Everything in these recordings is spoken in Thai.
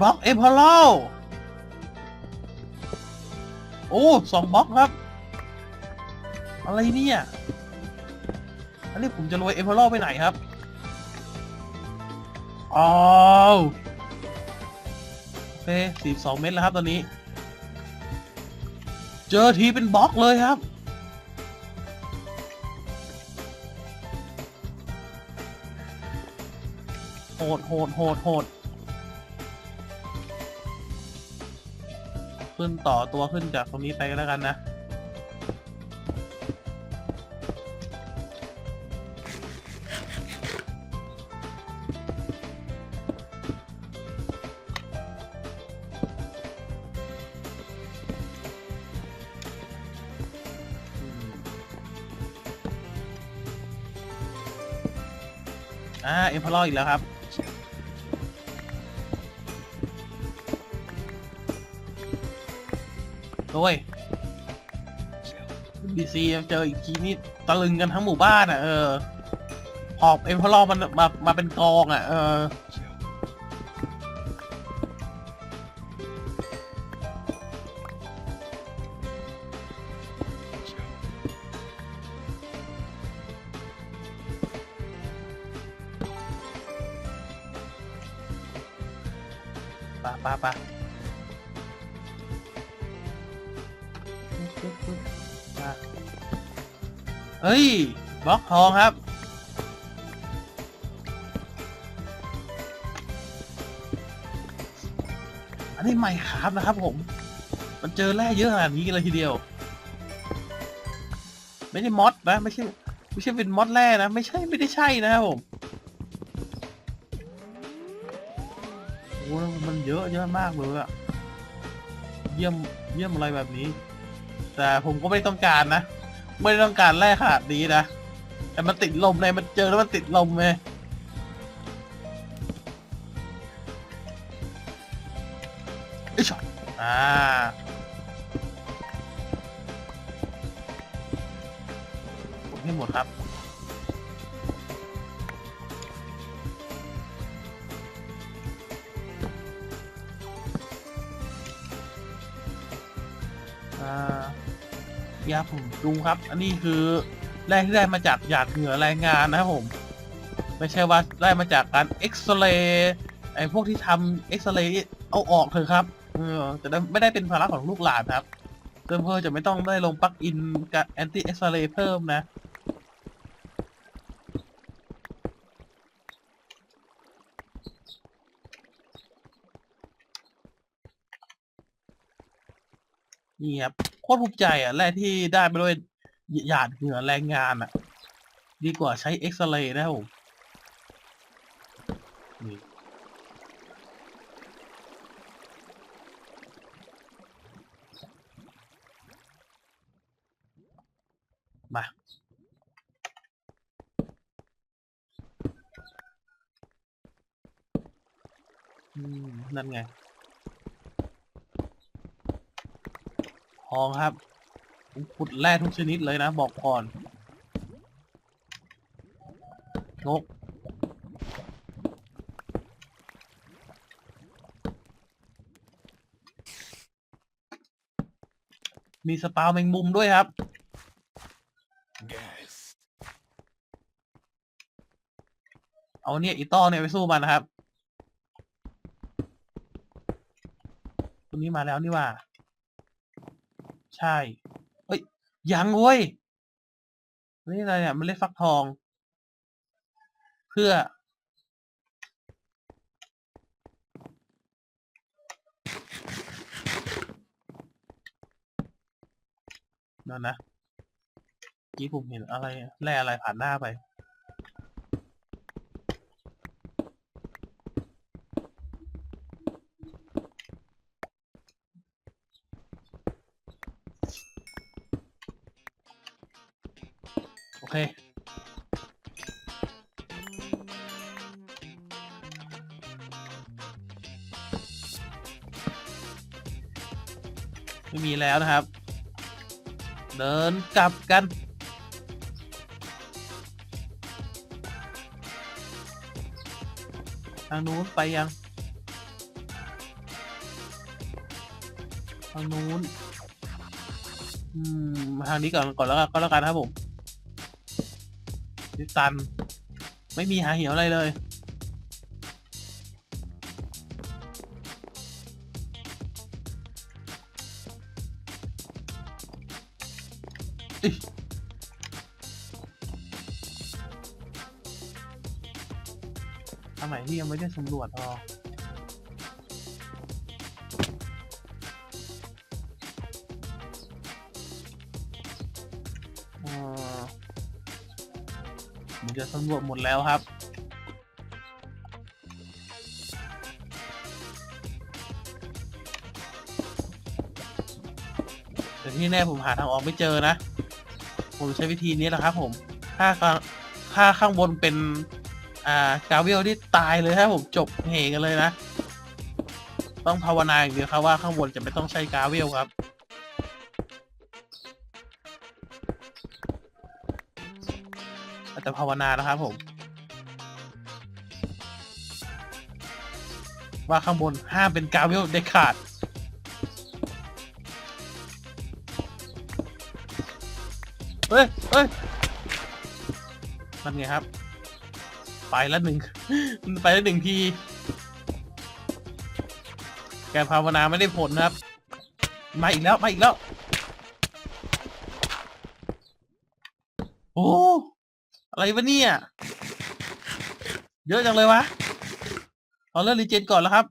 บล็อกเอพอลโอ้สองบล็อกครับ อะไรเนี่ย อันนี้ผมจะรวยเอพอลไปไหนครับอ้าวโอเคสี่สองเม็ดแล้วครับตอนนี้ เจอทีเป็นบล็อกเลยครับโหดโหดโหดโหด ขึ้นต่อตัวขึ้นจากตรงนี้ไปก็แล้วกันนะ อ่า เอ็มพลออีกแล้วครับ โอ้ยบีซีเจออีกทีนี่ตะลึงกันทั้งหมู่บ้านอะ เออหอบเอ็มพลอมันมามาเป็นกองอะ เออปะปะปะ เฮ้ยบล็อกทองครับ อันนี้ใหม่ครับนะครับผม มันเจอแร่เยอะขนาดนี้เลยทีเดียว ไม่ใช่มอสนะ ไม่ใช่ไม่ใช่เป็นมอสแร่นะ ไม่ใช่ไม่ได้ใช่นะครับผมโอ้มันเยอะเยอะมากเลยอะเยี่ยมเยี่ยมอะไรแบบนี้ แต่ผมก็ไม่ต้องการนะ ไม่ได้ต้องการแร่ขนาดนี้นะแต่มันติดลมเลยมันเจอแล้วมันติดลมเลยไอ้ช็อตอ่าผมให้หมดครับ ครับผมดูครับ อันนี้คือแร่ที่ได้มาจากหยาดเหงื่อแรงงานนะครับผม ไม่ใช่ว่าได้มาจากการเอ็กซเรย์ไอ้พวกที่ทำเอ็กซเรย์เอาออกเถอะครับเออจะได้ไม่ได้เป็นภาระของลูกหลานครับเพื่อเพื่อจะไม่ต้องได้ลงปลั๊กอินกับแอนตี้เอ็กซเรย์เพิ่มนะ นี่ครับโคตรภูมิใจอะแรกที่ได้มาด้วยหยาดเหงื่อแรงงานอะ ดีกว่าใช้เอ็กซเรย์นะครับผมนี่มาอืมนั่นไง ทองครับผมขุดแร่ทุกชนิดเลยนะ บอกก่อนงกมีสปาวแมงมุมด้วยครับ Gas. เอาเนี่ยอีต้อเนี่ยไปสู้มันนะครับ ตัวนี้มาแล้วนี่ว่า ใช่ เอ้ย ยังเว้ย นี่อะไรเนี่ย มันเล่นฟักทอง เพื่อ นั่นนะกี้ผมเห็นอะไร แร่อะไรผ่านหน้าไป ไม่มีแล้วนะครับ เดินกลับกัน ทางนู้นไปยัง ทางนู้น อืมมาทางนี้ก่อนก่อนแล้วก็แล้วกันครับผม ดิบตัน ไม่มีหาเหวอะไรเลย ทางไหนที่ยังไม่ได้สำรวจอ๋ออ๋อ มันจะสำรวจหมดแล้วครับ แต่ที่แน่ผมหาทางออกไม่เจอนะ ผมใช้วิธีนี้แหละครับผมถ้าข้างถ้าข้างบนเป็น อ่ากาเวลที่ตายเลยครับผมจบเหกันเลยนะ ต้องภาวนาอย่างเดียวครับว่าข้างบนจะไม่ต้องใช้กาเวลครับ อาจจะภาวนานะครับผม ว่าข้างบนห้ามเป็นกาเวลเด็ดขาดเฮ้ยเฮ้ยมันไงครับ ไปแล้วหนึ่ง ไปแล้วหนึ่งที แกภาวนาไม่ได้ผลนะครับ มาอีกแล้ว มาอีกแล้ว โอ้ อะไรวะเนี่ย เยอะจังเลยวะเอาเรื่องรีเจนก่อนแล้วครับ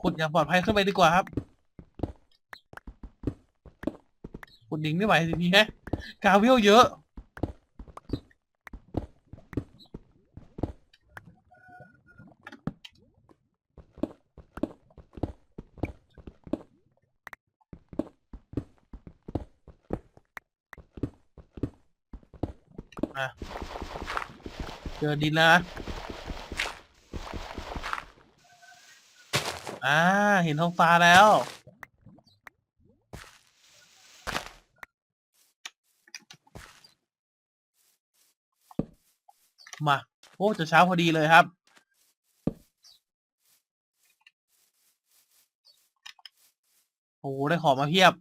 ขุดอย่างปลอดภัยขึ้นไปดีกว่าครับ ขุดดิ่งไม่ไหวทีนี้แฮะกาเวลเยอะ เจอดินแล้วนะอ่า เห็นท้องฟ้าแล้ว มา โอ้ จะเช้าพอดีเลยครับ โอ้ได้ของมาเพียบ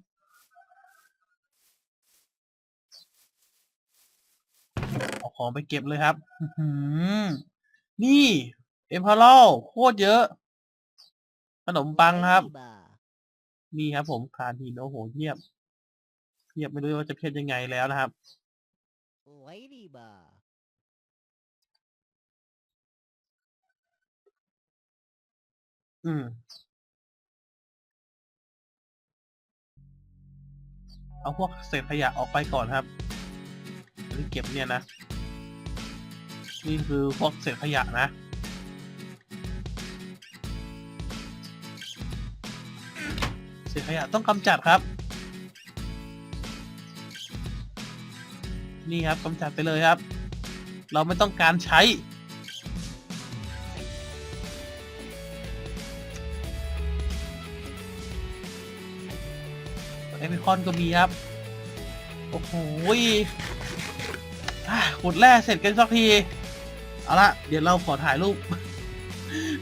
เอา ของไปเก็บเลยครับอื้อหือนี่เอ็มพาร์ลโคตรเยอะ ขนมปังครับ นี่ครับผมทานหินโอ้โหเทียบเทียบไม่รู้ว่าจะเพียบยังไงแล้วนะครับ Lady Bar. อืมเอาพวกเศษขยะออกไปก่อนครับอันนี้เก็บเนี่ยนะ นี่คือพวกเศษขยะนะ เศษขยะต้องกำจัดครับ นี่ครับกำจัดไปเลยครับ เราไม่ต้องการใช้เอพิคอนก็มีครับ โอ้โหขุดแร่เสร็จกันสักที เอาละเดี๋ยวเราขอถ่ายรูป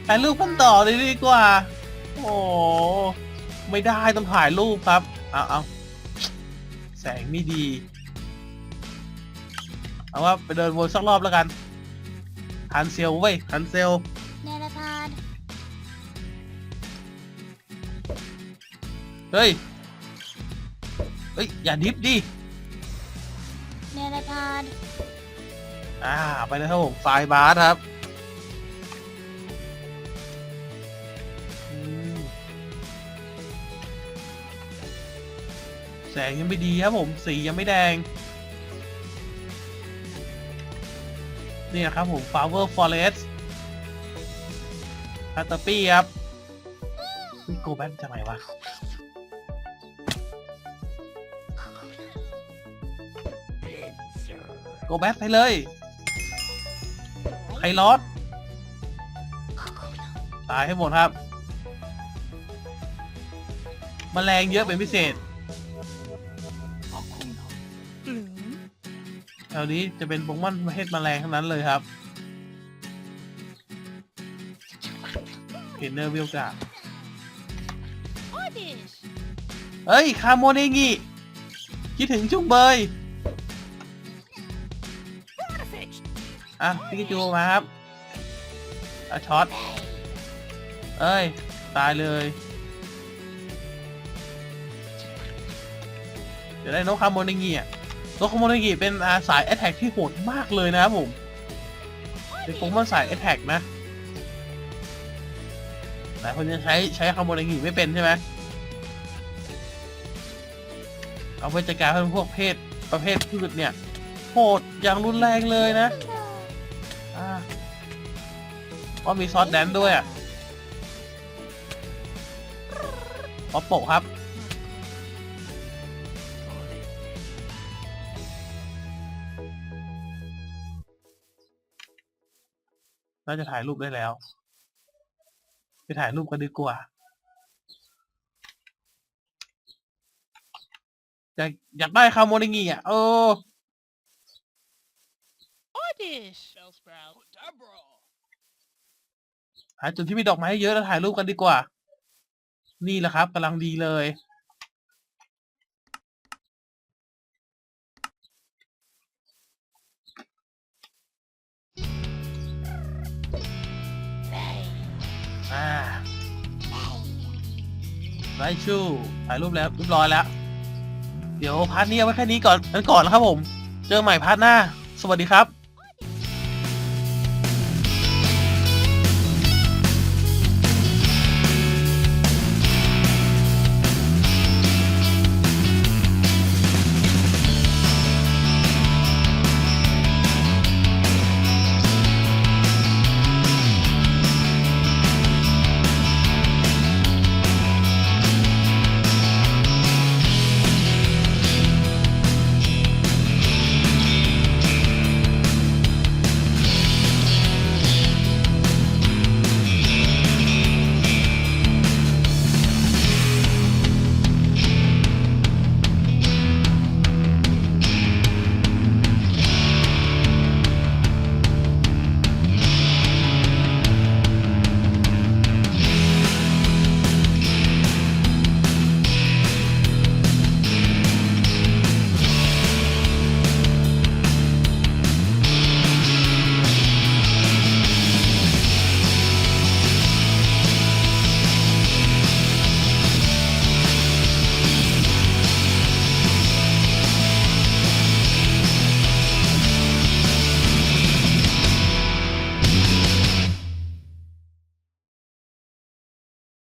ถ่ายรูปกันต่อเลยดีกว่า โอ้ไม่ได้ต้องถ่ายรูปครับ เอาเอาแสงไม่ดี เอาว่าไปเดินวนสักรอบแล้วกันฮันเซลเว้ยฮันเซลเนรพานเฮ้ย เฮ้ย อย่าดิฟดิเนรพาน อ่าไปเลยครับผมไฟบาร์ครับแสงยังไม่ดีครับผม สียังไม่แดง นี่นะครับผม Flower Forest คาตาปี้ครับนี่โกแบนจากไหนวะโกแบนไปเลย ไอรอดตายให้หมดครับมแมลงเยอะเป็นพิเศษแถวนี้จะเป็นโปเมอนประเภทแมลงทั้งนั้นเลยครับเห็นเนอร์วิลกาเฮ้ย คาโมเนงิ คิดถึงชุงเบย อะพิกาจูมาครับอะช็อต เอ้ย ตายเลย เดี๋ยวได้นกคาโมเนงิอะนกคาโมเนงิเป็นอาสายแอ t แทกที่โหดมากเลยนะครับผมเป็นโปเกมอนสายแอ t แทกนะหลายคนยังใช้ใช้คาโมเนงิไม่เป็นใช่ไหมเอาไปจัดการพวกเพศประเภทพืชเนี่ยโหดอย่างรุนแรงเลยนะ อ่าก็มีซอสแดนด้วยอะป๊อปโปะครับ น่าจะถ่ายรูปได้แล้ว ไปถ่ายรูปกันดีกว่าอยากอยากได้คาโมนิงีอะ เออ Oddish. Bellsprout. หาจุดที่มีดอกไม้เยอะแล้วถ่ายรูปกันดีกว่า นี่แหละครับกำลังดีเลย อ่าไรชูถ่ายรูปแล้วเรียบร้อยแล้ว เดี๋ยวพาร์ทนี้เอาไว้แค่นี้ก่อนกันก่อนนะครับผม เจอใหม่พาร์ทหน้า สวัสดีครับ